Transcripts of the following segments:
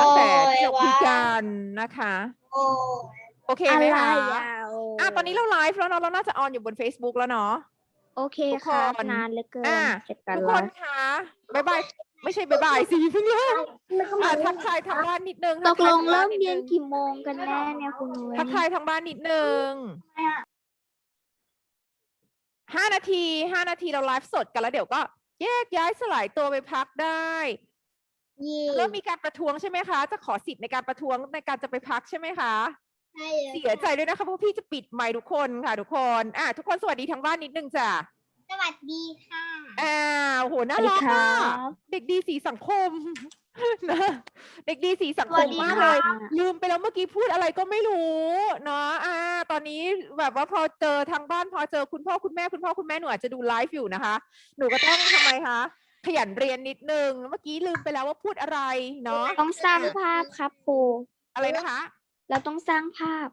ตั้งแต่ที่เราโอ้ยคุยว้ากันนะคะ โอ้โอเคอะไหมไรคะอะอะตอนนี้เราไลฟ์แล้วเนาะเราน่าจะออนอยู่บน Facebook แล้วเนาะ โอเคทุกค่ะคนนานเหลือเกินอะจากการทุกไลคนฟ์คะบายบาย ไม่ใช่บายบายสิเพิ่งเริ่มอะทักทายทางบ้านนิดนึงตทักทาลยงทาเริ่บ้านมนิดเรียนนึงกี่โมงกันแน่เนี่ยคุณนุ้ยทักทายทางบ้านนิดนึงห้านาทีห้านาทีเราไลฟ์สดกันแล้วเดี๋ยวก็ แยกย้ายสลายตัวไปพักได้ยี่ เริ่มมีการประท้วงใช่ไหมคะ จะขอสิทธิ์ในการประท้วงในการจะไปพักใช่ไหมคะ ใช่เลยเสียใจด้วยนะคะเพราะพี่จะปิดไมค์ทุกคนค่ะ ทุกคน อะทุกคนสวัสดีทางบ้านนิดนึงจ้ะ สวัสดีค่ะอ้าวโหสน่าวัสดีรักครัอะบเด็กดีสีสังคมนะเด็กดีสีสังคสวัมสดีมากค่ะเลย ลืมไปแล้วเมื่อกี้พูดอะไรก็ไม่รู้เนาะอ่า ตอนนี้แบบว่าพอเจอทางบ้านพอเจอคุณพ่อคุณแม่คุณพ่อคุณแม่หนูอาจจะดูไลฟ์อยู่นะคะ หนูก็ต้องทำไมคะ ขยันเรียนนิดนึง เมื่อกี้ลืมไปแล้วว่าพูดอะไรเนาะต้องสร้างภาพครับครูอะไรนะคะ เราต้องสร้างภาพ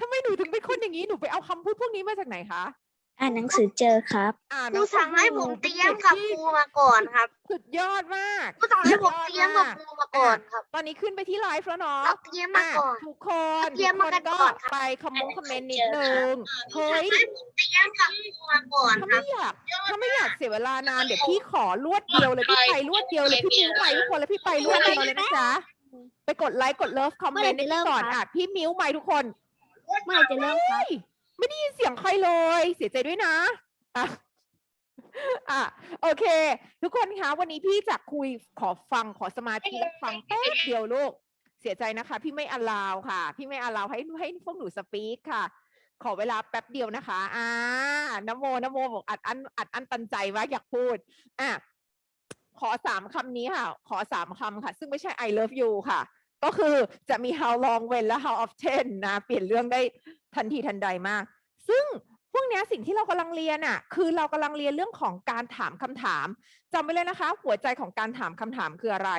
ทำไมหนูถึงเป็นคนอย่างนี้ หนูไปเอาคำพูดพวกนี้มาจากไหนคะ อ่านหนังสือเจอครับ อ่านครูสั่งให้ผมเตรียมกับครูมาก่อนครับสุดยอดมากครูสั่งให้ผมเตรียมกับครูมาก่อนครับตอนนี้ขึ้นไปที่ไลฟ์แล้วเนาะ เราเตรียมมาก่อนอะทุกคนเตรียมมากันทุกคก่อนครับ ไปคอมเมนต์คอมเมนต์นิดเจอนึครับงเฮ้ยให้ผมเตรียมกับครูมาก่อนถ้าครัไม่บ อยากถ้าไม่อยากเสียเวลานานเดี๋ยวพี่ขอรวดเดียวเลยพี่ไปรวดเดียวเลยพี่มิ้วไปทุกคนแล้วพี่ไปรวดเดียวเลยนะจ๊ะไปกดไลค์กดเลิฟคอมเมนต์เมื่อไหร่จะเริ่นี่มก่อนคะอะพี่มิ้วไปทุกคน เมื่อไหร่จะเริ่มครับ เฮ้ย ไม่ได้ยินเสียงใครเลย เสียใจด้วยนะอะอะโอเค ทุกคนคะวันนี้พี่จะคุยขอฟังขอสมาธิและฟังแป๊บเดียวลูก เสียใจนะคะ พี่ไม่อลาวค่ะ พี่ไม่อลาวให้ให้พวกหนูสปีกค่ะ ขอเวลาแป๊บเดียวนะคะอ่านโมนโมบอกอัดอันอัดอันตันใจว่าอยากพูดอะขอสามคำนี้ค่ะ ขอสามคำค่ะ ซึ่งไม่ใช่ I love you ค่ะ ก็คือจะมี how long when และ how often นะเปลี่ยนเรื่องได้ทันทีทันใดมาก ซึ่งพวกนี้สิ่งที่เรากำลังเรียนอะคือเรากำลังเรียนเรื่องของการถามคำถามจำไว้เลยนะคะ หัวใจของการถามคำถามคืออะไร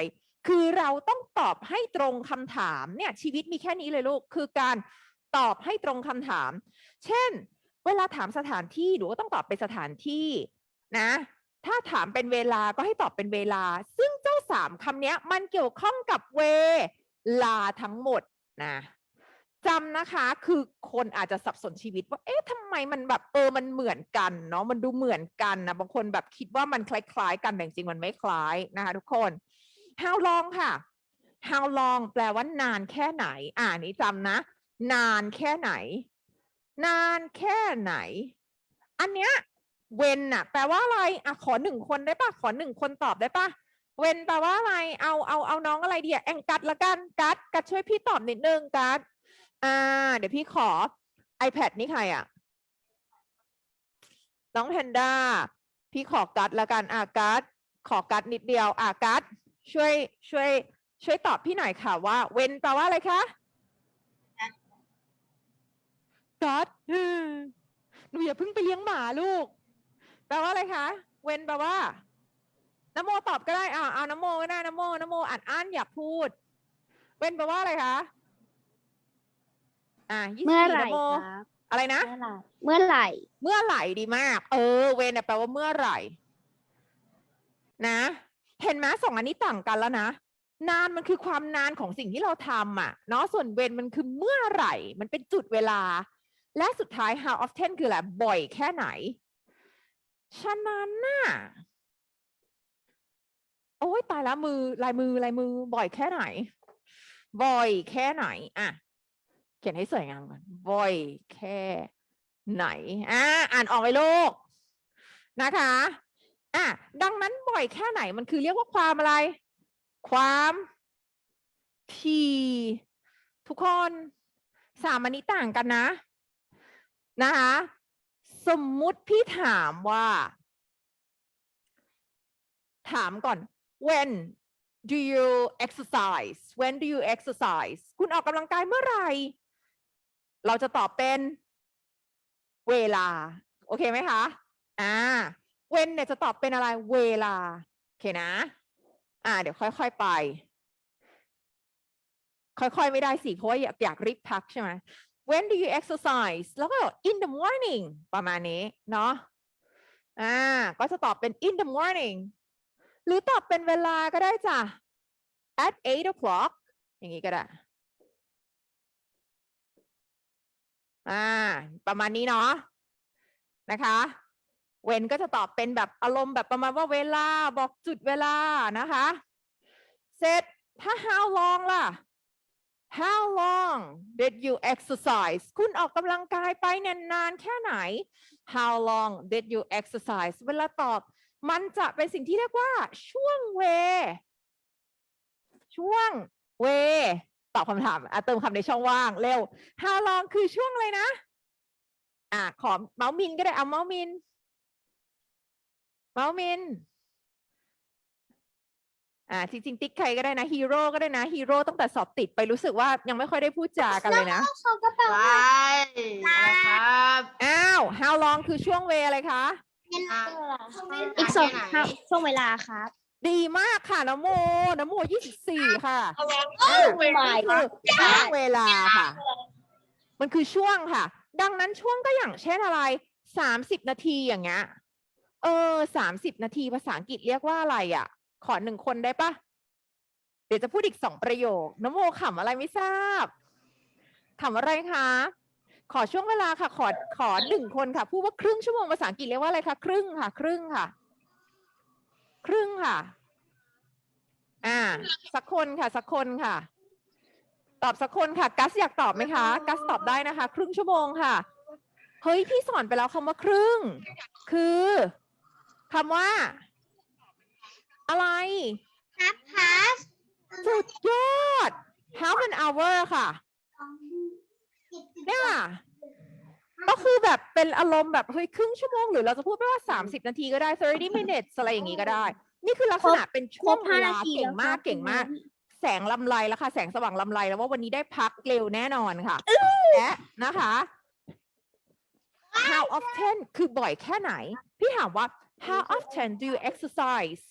คือเราต้องตอบให้ตรงคำถามเนี่ยชีวิตมีแค่นี้เลยลูก คือการตอบให้ตรงคำถาม เช่น เวลาถามสถานที่หนูก็ต้องตอบเป็นสถานที่นะถ้าถามเป็นเวลาก็ให้ตอบเป็นเวลา ซึ่งเจ้าสามคำนี้มันเกี่ยวข้องกับเว ลาทั้งหมดนะจำนะคะคือคนอาจจะสับสนชีวิตว่าเอ๊ะทำไมมันแบบเออมันเหมือนกันเนาะมันดูเหมือนกันนะบางคนแบบคิดว่ามันคล้ายๆ กันแต่จริงๆมันไม่คล้ายนะคะ ทุกคน how long ค่ะ how long แปลว่านานแค่ไหน อ่านี้จำนะ นานแค่ไหน นานแค่ไหน อันเนี้ยเวนน่ะแปลว่าอะไรอะขอหนึ่งคนได้ปะขอหนึ่งคนตอบได้ปะ เวนแปลว่าอะไร เอาเอาเอาน้องอะไรดีอะแองกัดละกันกัดกัดช่วยพี่ตอบนิดนึงกัดอ่า เดี๋ยวพี่ขอ iPad นี่ใครอะน้องแพนด้าพี่ขอกัดละกันอะกัดขอกัดนิดเดียวอะกัดช่วยช่วย ช่วยตอบพี่หน่อยค่ะว่าเวนแปลว่าอะไรคะกัดอืมหนูอย่าเพิ่งไปเลี้ยงหมาลูก แปลว่าอะไรคะ เวนแปลว่า นโมตอบก็ได้อ่าเอานโมก็ได้นโมนโมอ่านอ่านอยากพูดเว้นแปลว่าอะไรคะอ่ายี่สิบเมื่อสี่ไหร่นโมครับอะไรนะ เมื่อไหร่ เมื่อไหร่เมื่อไหร่ดีมาก เออ เวนน่ะแปลว่าเมื่อไหร่ นะ เห็นไหมสองอันนี้ต่างกันแล้วนะ นานมันคือความนานของสิ่งที่เราทำอะ เนาะส่วนเวนมันคือเมื่อไหร่ มันเป็นจุดเวลา และสุดท้าย how often คืออะไรบ่อยแค่ไหน ฉะนั้นน่ะโอ้ยตายแล้วมือลายมือลายมือบ่อยแค่ไหน บ่อยแค่ไหนอะเขียนให้สวยงามก่อนบ่อยแค่ไหนอ่าอ่านออกไหมลูกนะคะอะดังนั้นบ่อยแค่ไหนมันคือเรียกว่าความอะไร ความทีทุกคนสามอันนี้ต่างกันนะ นะคะสมมุติพี่ถามว่า ถามก่อน when do you exercise when do you exercise คุณออกกำลังกายเมื่อไหร่ เราจะตอบเป็นเวลา โอเคไหมคะอ่า when เนี่ยจะตอบเป็นอะไรเวลา โอเคนะ อ่า เดี๋ยวค่อยๆไป ค่อยๆไม่ได้สิ เพราะว่าอยากอยากรีบพักใช่ไหม when do you exercise แล้วก็ in the morning ประมาณนี้ เนาะอ่า ก็จะตอบเป็น in the morning หรือตอบเป็นเวลาก็ได้จ้ะ at eight o'clock อย่างนี้ก็ได้ อ่า ประมาณนี้เนาะ นะคะ เวนก็จะตอบเป็นแบบอารมณ์แบบประมาณว่าเวลาบอกจุดเวลานะคะ เสร็จถ้า how long ล่ะ how long did you exercise คุณออกกำลังกายไปนานๆแค่ไหน how long did you exercise เวลาตอบ มันจะเป็นสิ่งที่เรียกว่า ช่วงเว ช่วงเว ตอบคำถามอะเติมคำในช่องว่างเร็ว how long คือช่วงอะไรนะ อะขอเมาส์มินก็ได้เอาเมาส์มิน เมาส์มินอ่าจริงๆติ๊กใครก็ได้นะฮีโร่ก็ได้นะฮีโร่ตั้งแต่สอบติดไปรู้สึกว่ายังไม่ค่อยได้พูดจากันเลยนะไปอะไรครับ อ้าว how long คือช่วงเวอะไรคะ อะอีกสองแค่ไหนครับช่วงเวลาครับดีมากค่ะน้ำโมน้ำโมยี่สิบสี่ค่ะ my คือช่วงเวลาค่ะ มันคือช่วงค่ะ ดังนั้นช่วงก็อย่างเช่นอะไรสามสิบนาทีอย่างเงี้ยเออสามสิบนาทีภาษาอังกฤษเรียกว่าอะไรอะ ขอหนึ่งคนได้ปะเดี๋ยวจะพูดอีกสองประโยคน้ำโมขำอะไรไม่ทราบขำอะไรคะ ขอช่วงเวลาค่ะ ขอขอหนึ่งคนค่ะ พูดว่าครึ่งชั่วโมงภาษาอังกฤษเรียกว่าอะไรคะครึ่งค่ะ ครึ่งค่ะ ครึ่งค่ะ อ่า สักคนค่ะ สักคนค่ะ ตอบสักคนค่ะ กัสอยากตอบไหมคะ กัสตอบได้นะคะ ครึ่งชั่วโมงค่ะ เฮ้ยพี่สอนไปแล้วคำว่าครึ่ง คือคำว่า อะไรครับพัสสุดยอด half an hour ค่ะ เนี่ยก็คือแบบเป็นอารมณ์แบบเฮ้ยครึ่งชั่วโมงหรือเราจะพูดไปว่า 30 นาทีก็ได้ 30 minutes อะไรอย่างนี้ก็ได้ นี่คือลักษณะเป็นคช่รวบงห้าเวนาลาทีเก่งแล้วมากครับเก่งมากคุณแสงลำไรแล้วค่ะ แสงสว่างลำไรแล้วว่าวันนี้ได้พักเร็วแน่นอนค่ะและนะคะ how often คือบ่อยแค่ไหน พี่ถามว่า how often do you exercise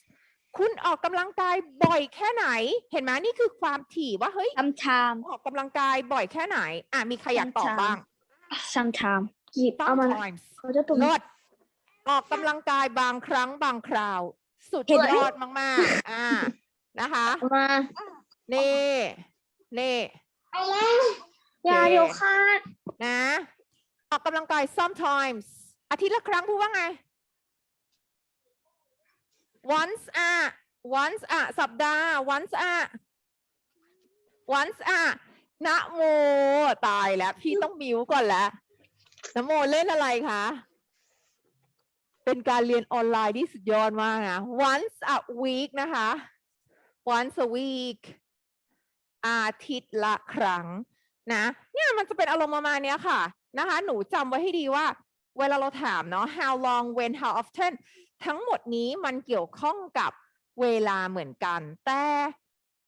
คุณออกกำลังกายบ่อยแค่ไหน เห็นไหมนี่คือความถี่ว่าเฮ้ย sometime ออกกำลังกายบ่อยแค่ไหน อะมีใครอยากตอบบ้าง sometime หยิบเอามา sometimes เขาจะตุ่มเลิศออกกำลังกายบางครั้งบางคราว สุดเห็นไหมยอดมากๆ อ่านะคะเอามานี่นี่อย่าโอเคเดี๋ยวคาดนะ ออกกำลังกาย sometimes อาทิตย์ละครั้งพูดว่าไง once อะ once อะสัปดาห์ once อะ once อะนะโมตายแล้ว พี่ต้องมิวก่อนแล้วนะโมเล่นอะไรคะเป็นการเรียนออนไลน์ที่สุดยอดมากนะ once a week นะคะ once a week อาทิตย์ละครั้งนะ เนี่ยมันจะเป็นอารมณ์ประมาณเนี้ยค่ะนะคะ หนูจำไว้ให้ดีว่า เวลาเราถามเนาะ how long when how often ทั้งหมดนี้มันเกี่ยวข้องกับเวลาเหมือนกัน แต่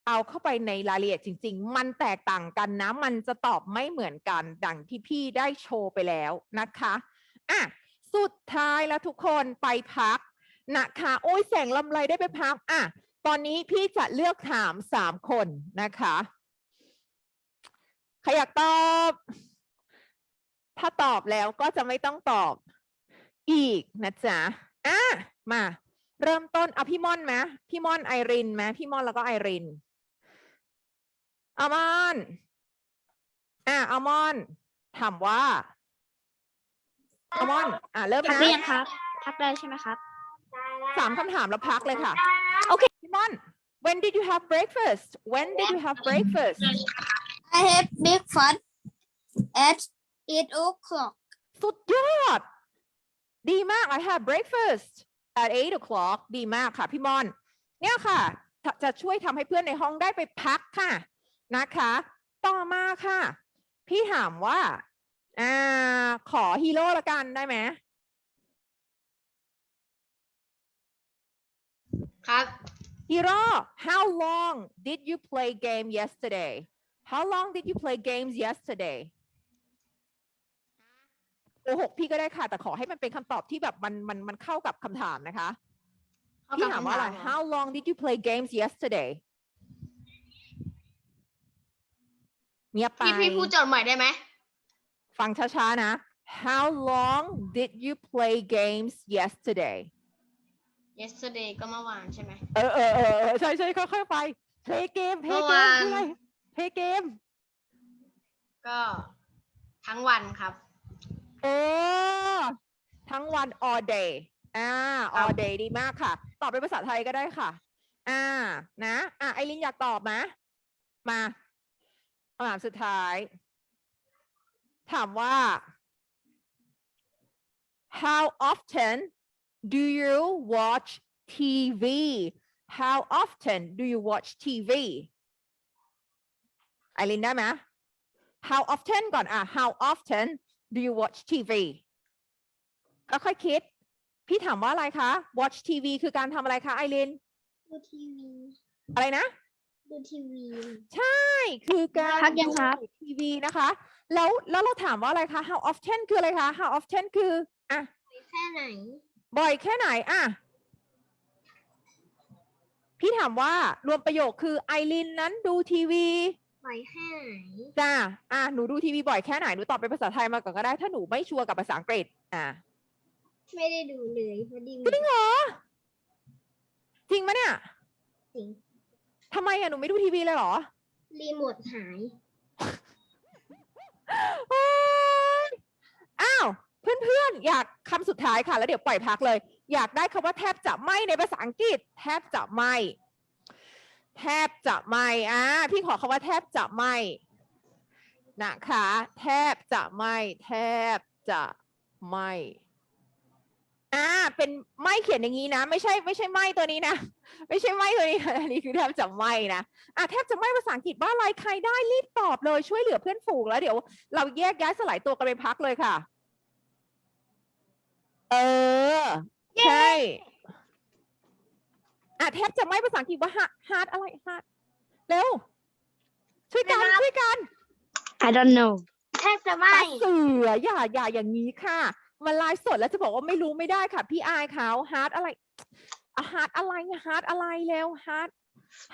เอาเข้าไปในรายละเอียดจริง ๆ มันแตกต่างกันนะ มันจะตอบไม่เหมือนกัน ดังที่พี่ได้โชว์ไปแล้วนะคะอะสุดท้ายแล้วทุกคนไปพักนะคะโอ้ยแสงลำไรได้ไปพักอะตอนนี้พี่จะเลือกถามสามคนนะคะใครอยากตอบ ถ้าตอบแล้วก็จะไม่ต้องตอบอีกนะจ๊ะ อะมา เริ่มต้นเอาพี่ม่อนไหมพี่ม่อนไอรินไหมพี่ม่อนแล้วก็ไอรินอามอนอะอามอนถามว่าอามอนอะเริ่มพักนะได้ยังครับ พักได้ใช่ไหมครับ สามคำถามแล้วพักเลยค่ะ โอเคพี่ม่อน when did you have breakfast when did you have breakfast I have breakfast at eight o'clock สุดยอด ดีมาก I have breakfast at eight o'clock ดีมากค่ะพี่มอน เนี่ยค่ะจะจะช่วยทำให้เพื่อนในห้องได้ไปพักค่ะนะคะ ต่อมาค่ะ พี่ถามว่าอ่าขอฮีโร่ละกันได้ไหมครับฮีโร่ how long did you play game yesterday how long did you play games yesterday โกหกพี่ก็ได้ค่ะ แต่ขอให้มันเป็นคำตอบที่แบบมันมันมันเข้ากับคำถามนะคะพี่ถามว่าอะไร How long did you play games yesterday เงียบไปพี่พี่พูดโจทย์ใหม่ได้ไหม ฟังช้าๆนะ How long did you play games yesterday yesterday ก็เมื่อวานใช่ไหมเออเออเออเออใช่ใช่ค่อยๆไป play game play เมื่อ game วานคืออะไร play game ก็ทั้งวันครับ โอ้ทั้งวัน all day อ่า all day ดีมากค่ะ ตอบเป็นภาษาไทยก็ได้ค่ะ อ่า นะ อะไอรินอยากตอบไหมมาคำถามสุดท้าย ถามว่า how often do you watch TV how often do you watch TV ไอรินได้ไหม how often ก่อนอะ how often do you watch TV ก็ค่อยคิด พี่ถามว่าอะไรคะ watch TV คือการทำอะไรคะไอริน ดูทีวี อะไรนะ ดูทีวี ใช่ คือการพักยังครับ ดูทีวีนะคะ แล้วแล้วเราถามว่าอะไรคะ how often คืออะไรคะ how often คืออะแค่ไหน บ่อยแค่ไหนอะพี่ถามว่ารวมประโยคคือไอรินนั้นดูทีวี บ่อยแค่ไหนจ้าอะหนูดูทีวีบ่อยแค่ไหนหนูตอบเป็นภาษาไทยมาก่อนก็ได้ ถ้าหนูไม่ชัวร์กับภาษาอังกฤษ อะไม่ได้ดูเลยพอดีจริงเหรอจริงไหมเนี่ยจริงทำไมอะหนูไม่ดูทีวีเลยเหรอรีโมทหายโอ๊ยอ้าว เพื่อนๆ อยากคำสุดท้ายค่ะ แล้วเดี๋ยวปล่อยพักเลย อยากได้คำว่าแทบจะไม่ในภาษาอังกฤษ แทบจะไม่ แทบจะไม่อ่าพี่ขอคำว่าแทบจะไม่นะคะ แทบจะไม่ แทบจะไม่อ่าเป็นไม่เขียนอย่างนี้นะ ไม่ใช่ไม่ใช่ไม่ตัวนี้นะ ไม่ใช่ไม่ตัวนี้นะอันนี้คือแทบจะไม่นะอะแทบจะไม่ภาษาอังกฤษว่าอะไรใครได้รีบตอบเลยช่วยเหลือเพื่อนฝูงแล้วเดี๋ยว เราแยกย้ายสลายตัวกันไปพักเลยค่ะ เออ ใช่ อะแทบจะไม่ภาษาอังกฤษว่า hard hard อะไร hard เร็ว ช่วยกันช่วยกัน I don't know แทบจะไม่ ตาเสืออย่าอย่าอย่างนี้ค่ะมาไลฟ์สดแล้วจะบอกว่าไม่รู้ไม่ได้ค่ะ พี่อายเขา hard อะไรอะ hard อะไร hard อะไรเร็ว hard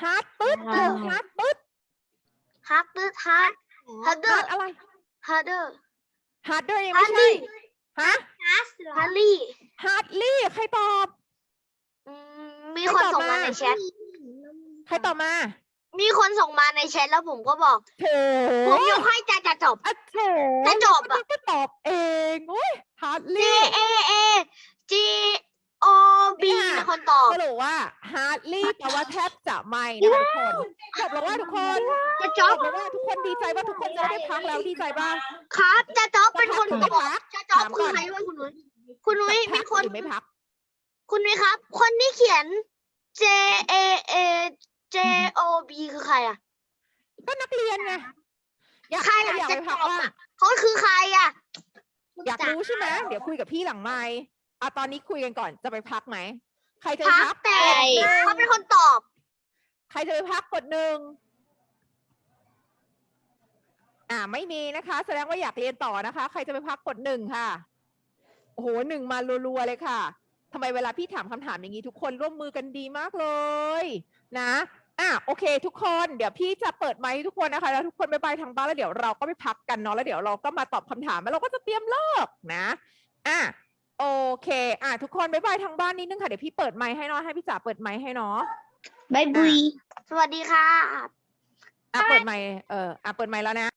hard ปึ๊ดเร็ว hard ปึ๊ดฮักตึ๊ดฮักฮักเดอ hard ร์อะไรฮักเดอร์ harder ยังฮัไม่ลใช่ลี่ฮะฮัลลี่ hardly ใครตอบ อืมมีคนส่งมาในแชท ใครตอบมามีคนส่งมาในแชทแล้วผมก็บอกโถผมยกให้จะจะจบ อะโถจะจบอะ ก็ตอบเองโอ้ย J hardly A A G O B เนี่ยเป็นคนตอบ สรุปว่า hardly แปลว่าแทบจะไม่นะคะทุกคนจบแล้วว่าทุกคนจะจจบบแล้วว่าทุกคนดีใจว่าทุกคนจะได้พักแล้วดีใจป่ะครับจะจบเป็นคนจะตพัอกบหรือไม่พักจะจบถามก่คืออนใครวะคุณนุ้ยคุณนุ้ยจะพัมีกคน หรือไม่พัก คุณนุ้ยครับ คนที่เขียน J A A J O B คือใครอะ ก็นักเรียนไงอยากใครอะอยากไปพักจะตอบว่าอะ เขาคือใครอะอยากรู้ใช่ไหมเดี๋ยวคุยกับพี่หลังไมค์อะตอนนี้คุยกันก่อนจะไปพักไหมใครจะไปพัพักกแต่กดหนึ่งเขาเป็นคนตอบ ใครจะไปพักกดหนึ่งอ่าไม่มีนะคะ แสดงว่าอยากเรียนต่อนะคะ ใครจะไปพักกดหนึ่งค่ะโอ้โหหนึ่งมารัวๆเลยค่ะ ทำไมเวลาพี่ถามคำถามอย่างนี้ทุกคนร่วมมือกันดีมากเลย นะอะโอเค ทุกคนเดี๋ยวพี่จะเปิดไมค์ให้ทุกคนนะคะแล้วทุกคนไปไปทางบ้านแล้วเดี๋ยวเราก็ไปพักกันเนาะแล้วเดี๋ยวเราก็มาตอบคำถามแล้วเราก็จะเตรียมเลิกนะอะโอเคอะทุกคนบายบายทางบ้านนิดนึงค่ะเดี๋ยวพี่เปิดไมค์ให้เนาะให้พี่จ๋าเปิดไมค์ให้เนาะบายบุยสวัสดีค่ะอะเปิดไมค์เอออะเปิดไมค์แล้วนะ